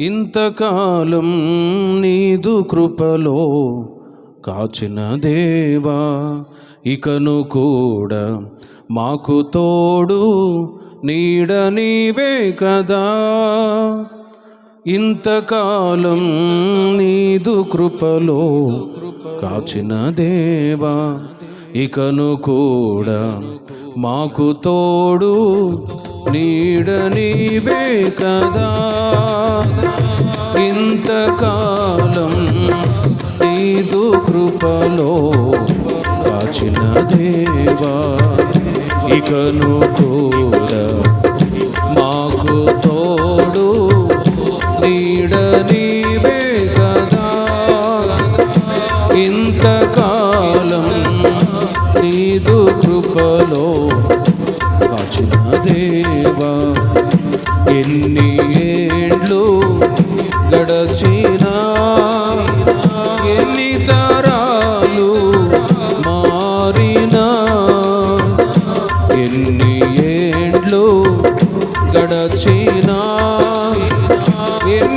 ఇంతకాలం నీదు కృపలో కాచిన దేవా ఇకను కూడా మాకు తోడు నీడ నీవే కదా. ఇంతకాలం నీదు కృపలో కాచిన దేవా ఇకను కూడా మాకు తోడు నీడ నీవే కదా. కృపలో కాచిన దేవా ఇకను కూడా మాకు తోడు. నీడ నీవే కదా. ఇంతకాలం నీదు కృపలో కాచిన దేవా ఎన్ని ఏండ్లు గడచినా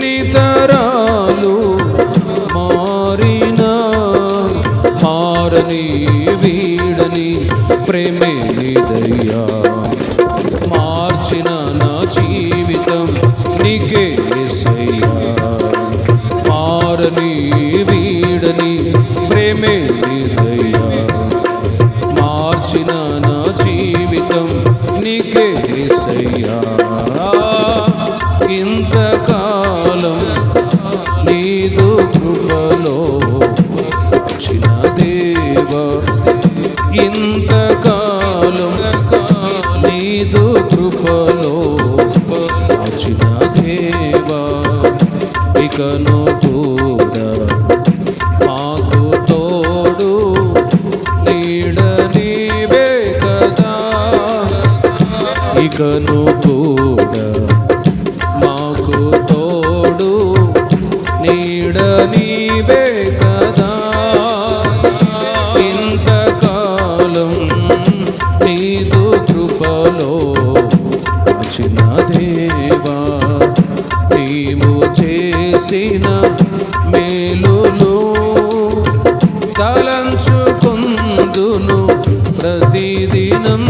ఎన్ని తరాలు మారినా మారని ఇకను కూడా మాకు తోడు నీడ నీవే కదా. ఇకను కూడా మాకు తోడు నీడ నీవే కదా. మేలులు తలంచుకుందును ప్రతిదినం.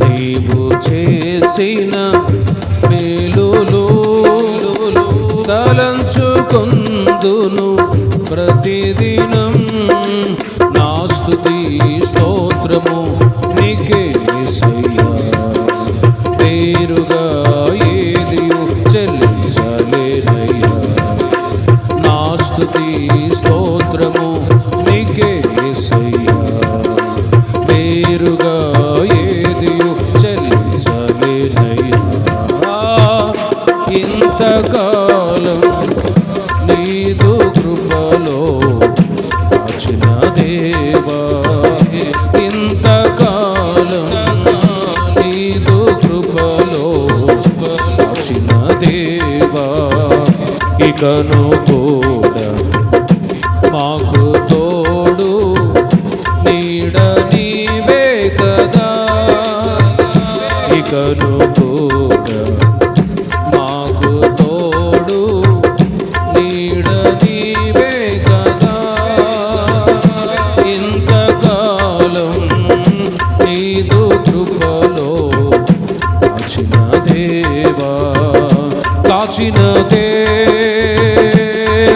నీవు చేసిన మేలులు తలంచుకుందును ప్రతిదినం. నా స్తోత్రము నీకే స్తుతి స్తోత్రము నీకే యేసయ్యా పేరుగా ఏదియు చెల్లించలేనయ్యా. ఇంతకాలం నీదు కృపలో కాచిన దేవా. ఇంతకాలం నీదు కృపలో కాచిన దేవా. ఇకను కూడా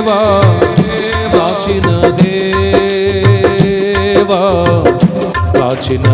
దేవా ప్రాచీన దేవా ప్రాచీన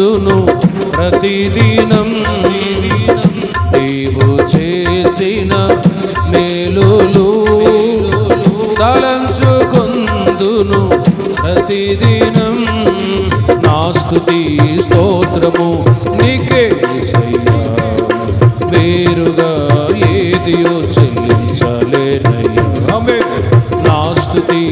తలంచుకుందును ప్రతిదినం నీవు చేసిన మేలులు తలంచుకుందును ప్రతిదినం నా నా స్తోత్రము నీకే యేసయ్యా వేరుగా ఏదియో చెల్లించలేనయ్యా ఆమేన్. నా స్తుతి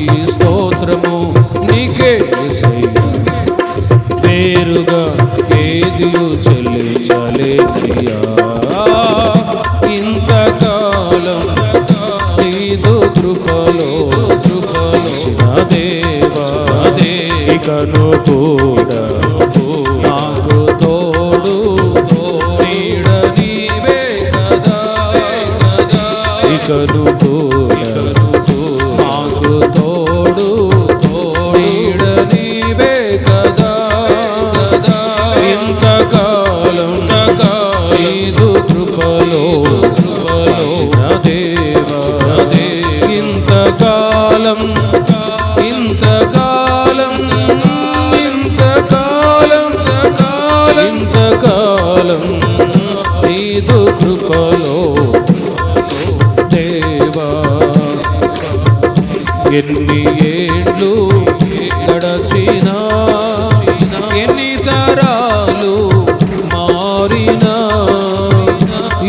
ఇకను కూడా నాకు తోడు. నీడ నీవే కదా ఇకను మాకు తోడు. నీడ నీవే కదా ఇంతకాలం ఐదు కృపలో కృపలో దేవా. ఇంతకాలం కృపలో దేవా ఎన్ని ఏళ్ళు గడచినా ఎన్ని తరాలు మారినా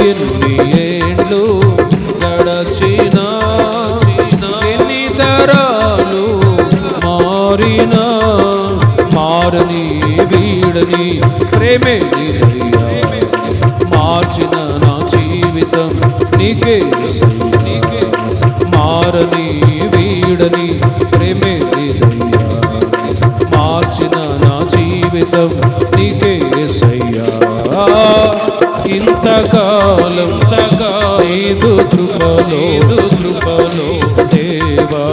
ఎన్ని ఏళ్ళు గడచినా ఎన్ని తరాలు మారినా మారని వీడని ప్రేమే జీవితం నీకే నీకే మారని వీడని ప్రేమే. మార్చిన నా జీవితం నీకే సయ్యా ఇంతకాలం తగా ఐదు కృపలో కృపలో దేవా.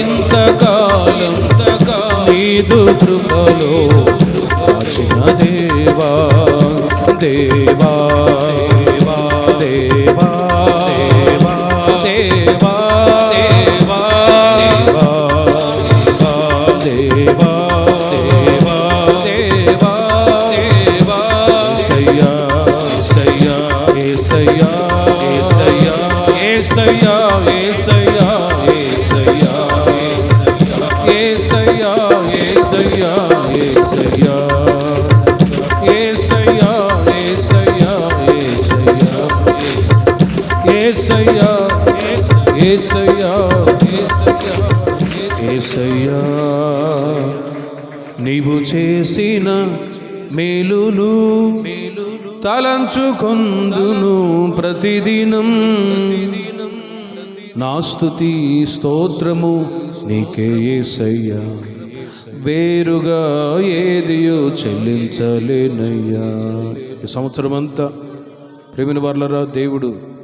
ఇంతకాలం తగా ఐదు కృపలో Say ya, say ya, say ya, say ya. ఏసయ్యా ఏసయ్యా ఏసయ్యా నీవు చేసిన మేలులు తలంచుకొందును ప్రతిదినం. నా స్తుతి స్తోత్రము నీకే ఏసయ్యా. వేరుగా ఏదియో చెల్లించలేనయ్యా. సంవత్సరం అంతా ప్రేమిన వాళ్ళరా దేవుడు